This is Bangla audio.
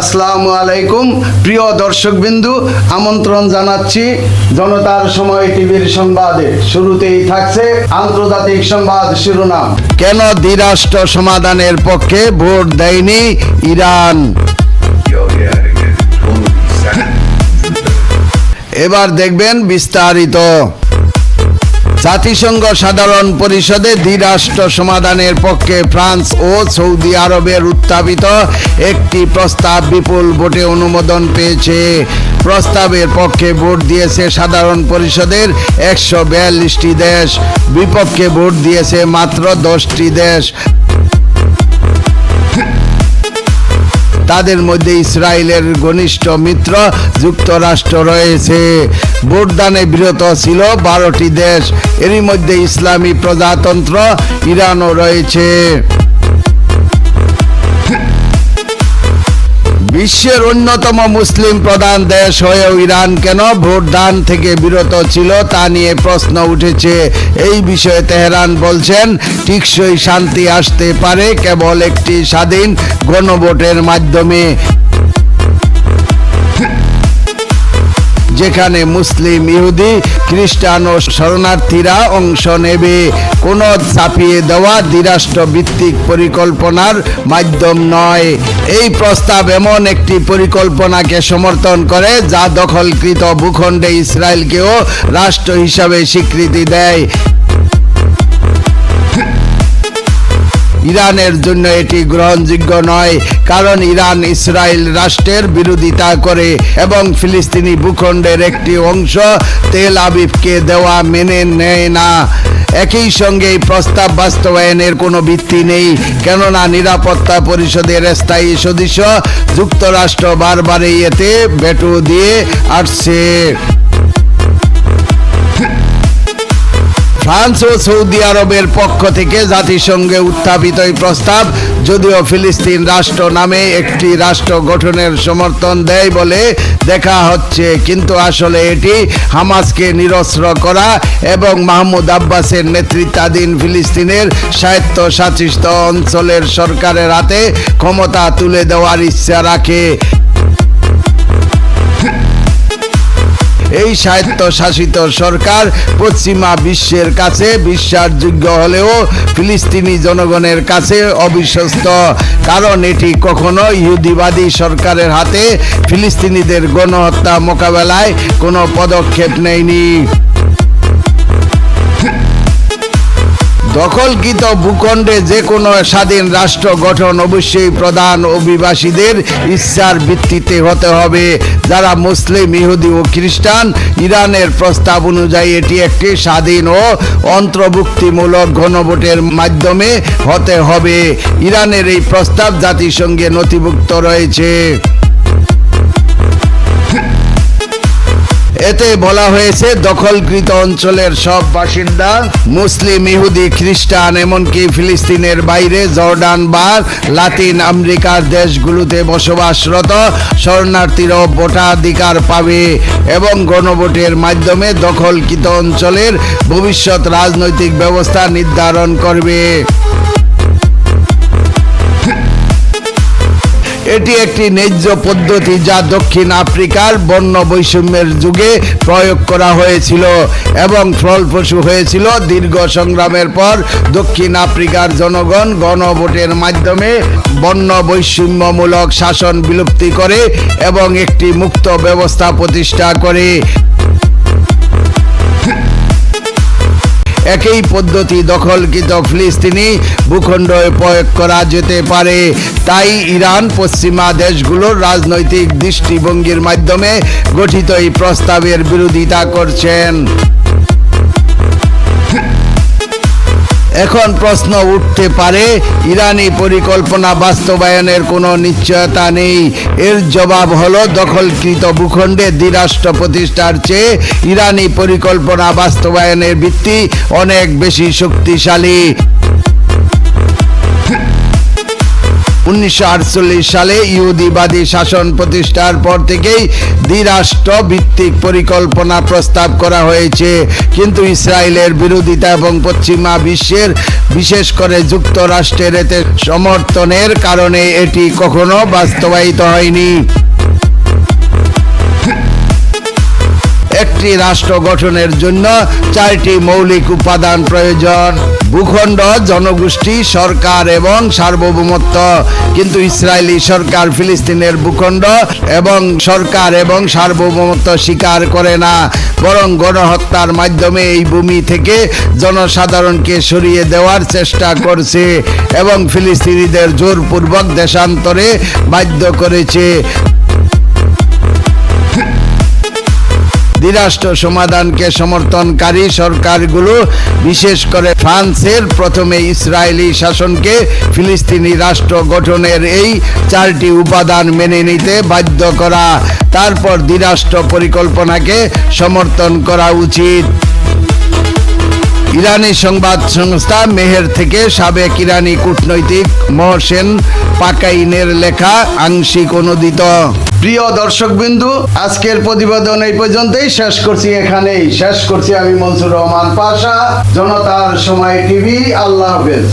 আসসালামু আলাইকুম। প্রিয় দর্শকবিন্দু, আমন্ত্রণ জানাচ্ছি জনতার সময় টিভির সংবাদে। শুরুতেই থাকছে আন্তর্জাতিক সংবাদ শিরোনাম। কেন দ্বিরাষ্ট্র সমাধানের পক্ষে ভোট দেয়নি ইরান. এবার দেখবেন বিস্তারিত। জাতিসংঘ সাধারণ পরিষদে দ্বিরাষ্ট্র সমাধানের পক্ষে ফ্রান্স ও সৌদি আরবের উত্থাপিত একটি প্রস্তাব বিপুল ভোটে অনুমোদন পেয়েছে। প্রস্তাবের পক্ষে ভোট দিয়েছে সাধারণ পরিষদের একশো বিয়াল্লিশটি দেশ, বিপক্ষে ভোট দিয়েছে মাত্র দশটি দেশ। তাদের মধ্যে ইসরায়েলের ঘনিষ্ঠ মিত্র যুক্তরাষ্ট্র রয়েছে। ভোটদানে বিরত ছিল বারোটি দেশ। এরই মধ্যে ইসলামী প্রজাতন্ত্র ইরানও রয়েছে। বিশ্বের অন্যতম মুসলিম প্রধান দেশ হয়েও ইরান কেন ভোটদান থেকে বিরত ছিল তা নিয়ে প্রশ্ন উঠেছে। এই বিষয়ে তেহরান বলছেন, টিকসই শান্তি আসতে পারে কেবল একটি স্বাধীন গণভোটের মাধ্যমে। যেখানে মুসলিম ইহুদি, খ্রিস্টান ও শরণার্থীরা অংশ নেবে। কোন চাপিয়ে দেওয়া দ্বিরাষ্ট্র ভিত্তিক পরিকল্পনার মাধ্যম নয়। এই প্রস্তাব এমন একটি পরিকল্পনাকে সমর্থন করে, যা দখলকৃত ভূখণ্ডে ইসরায়েলকেও রাষ্ট্র হিসাবে স্বীকৃতি দেয়। ইরানের জন্য এটি গ্রহণযোগ্য নয়, কারণ ইরান ইসরায়েল রাষ্ট্রের বিরোধিতা করে এবং ফিলিস্তিনি ভূখণ্ডের একটি অংশ তেল আবিবকে দেওয়া মেনে নেয় না। একই সঙ্গে এই প্রস্তাব বাস্তবায়নের কোনো ভিত্তি নেই, কেননা নিরাপত্তা পরিষদের স্থায়ী সদস্য যুক্তরাষ্ট্র বারবারই এতে বেটু দিয়ে আসছে। ফ্রান্স ও সৌদি আরবের পক্ষ থেকে জাতিসংঘে উত্থাপিত এই প্রস্তাব, যদিও ফিলিস্তিন রাষ্ট্র নামে একটি রাষ্ট্র গঠনের সমর্থন দেয় বলে দেখা হচ্ছে। কিন্তু আসলে এটি হামাসকে নিরস্ত্র করা এবং মাহমুদ আব্বাসের নেতৃত্বাধীন ফিলিস্তিনের স্বায়ত্তশাসিত অঞ্চলের সরকারের হাতে ক্ষমতা তুলে দেওয়ার ইচ্ছা রাখে। এই স্বায়ত্তশাসিত সরকার পশ্চিমা বিশ্বের কাছে বিশ্বাসযোগ্য হলেও ফিলিস্তিনি জনগণের কাছে অবিশ্বস্ত। কারণ এটি কখনো ইহুদিবাদী সরকারের হাতে ফিলিস্তিনিদের গণহত্যা মোকাবেলায় কোনো পদক্ষেপ নেয়নি। দখলকৃত ভূখণ্ডে যে কোনো স্বাধীন রাষ্ট্র গঠন অবশ্যই প্রধান অভিবাসীদের ইচ্ছার ভিত্তিতে হতে হবে। যারা মুসলিম, ইহুদি ও খ্রিস্টান, ইরানের প্রস্তাব অনুযায়ী এটি একটি স্বাধীন ও অন্তর্ভুক্তিমূলক গণভোটের মাধ্যমে হতে হবে। ইরানের এই প্রস্তাব জাতিসংঘে নথিভুক্ত রয়েছে। এতে বলা হয়েছে, দখলকৃত অঞ্চলের সব বাসিন্দা, মুসলিম, ইহুদি, খ্রিস্টান, এমনকি ফিলিস্তিনের বাইরে জর্ডান বা লাতিন আমেরিকার দেশগুলোতে বসবাসরত শরণার্থীরাও ভোটাধিকার পাবে এবং গণভোটের মাধ্যমে দখলকৃত অঞ্চলের ভবিষ্যৎ রাজনৈতিক ব্যবস্থা নির্ধারণ করবে। এটি একটি ন্যায্য পদ্ধতি যা দক্ষিণ আফ্রিকার বন্য বৈষম্যের যুগে প্রয়োগ করা হয়েছিল এবং ফলপ্রসূ হয়েছিল দীর্ঘ সংগ্রামের পর দক্ষিণ আফ্রিকার জনগণ গণভোটের মাধ্যমে বন্য বৈষম্যমূলক শাসন বিলুপ্তি করে এবং একটি মুক্ত ব্যবস্থা প্রতিষ্ঠা করে। একই পদ্ধতি দখলকৃত ফিলিস্তিনি ভূখণ্ড প্রয়োগ করা যেতে পারে। তাই ইরান পশ্চিমা দেশগুলোর রাজনৈতিক দৃষ্টিভঙ্গির মাধ্যমে গঠিত এই প্রস্তাবের বিরোধিতা করছেন। এখন প্রশ্ন উঠতে পারে, ইরানি পরিকল্পনা বাস্তবায়নের কোনো নিশ্চয়তা নেই। এর জবাব হলো দখলকৃত ভূখণ্ডে দ্বিরাষ্ট্র প্রতিষ্ঠার চেয়ে ইরানি পরিকল্পনা বাস্তবায়নের ভিত্তি অনেক বেশি শক্তিশালী। উনিশশো আটচল্লিশ সালে ইহুদিবাদী শাসন প্রতিষ্ঠার পর থেকেই দ্বিরাষ্ট্র ভিত্তিক পরিকল্পনা প্রস্তাব করা হয়েছে। কিন্তু ইসরায়েলের বিরোধিতা এবং পশ্চিমা বিশ্বের, বিশেষ করে যুক্তরাষ্ট্রের এতে সমর্থনের কারণে এটি কখনো বাস্তবায়িত হয়নি। একটি রাষ্ট্র গঠনের জন্য চারটি মৌলিক উপাদান প্রয়োজন। ভূখণ্ড, জনগোষ্ঠী, সরকার এবং সার্বভৌমত্ব। কিন্তু ইসরায়েলি সরকার ফিলিস্তিনের ভূখণ্ড এবং সরকার এবং সার্বভৌমত্ব স্বীকার করে না। বরং গণহত্যার মাধ্যমে এই ভূমি থেকে জনসাধারণকে সরিয়ে দেওয়ার চেষ্টা করছে এবং ফিলিস্তিনিদের জোরপূর্বক দেশান্তরে বাধ্য করেছে। দ্বিরাষ্ট্র সমাধানকে সমর্থনকারী সরকারগুলো, বিশেষ করে ফ্রান্সের প্রথমে ইসরায়েলি শাসনকে ফিলিস্তিনি রাষ্ট্র গঠনের এই চারটি উপাদান মেনে নিতে বাধ্য করা। তারপর দ্বিরাষ্ট্র পরিকল্পনাকে সমর্থন করা উচিত। ইরানি সংবাদ সংস্থা মেহের থেকে সাবেক ইরানি কূটনৈতিক মহসেন পাকাইনের লেখা আংশিক অনুদিত। প্রিয় দর্শক বিন্দু আজকের প্রতিবেদন এই পর্যন্তই। শেষ করছি এখানেই। শেষ করছি আমি মনসুর রহমান পাশা, জনতার সময় টিভি। আল্লাহ হাফেজ।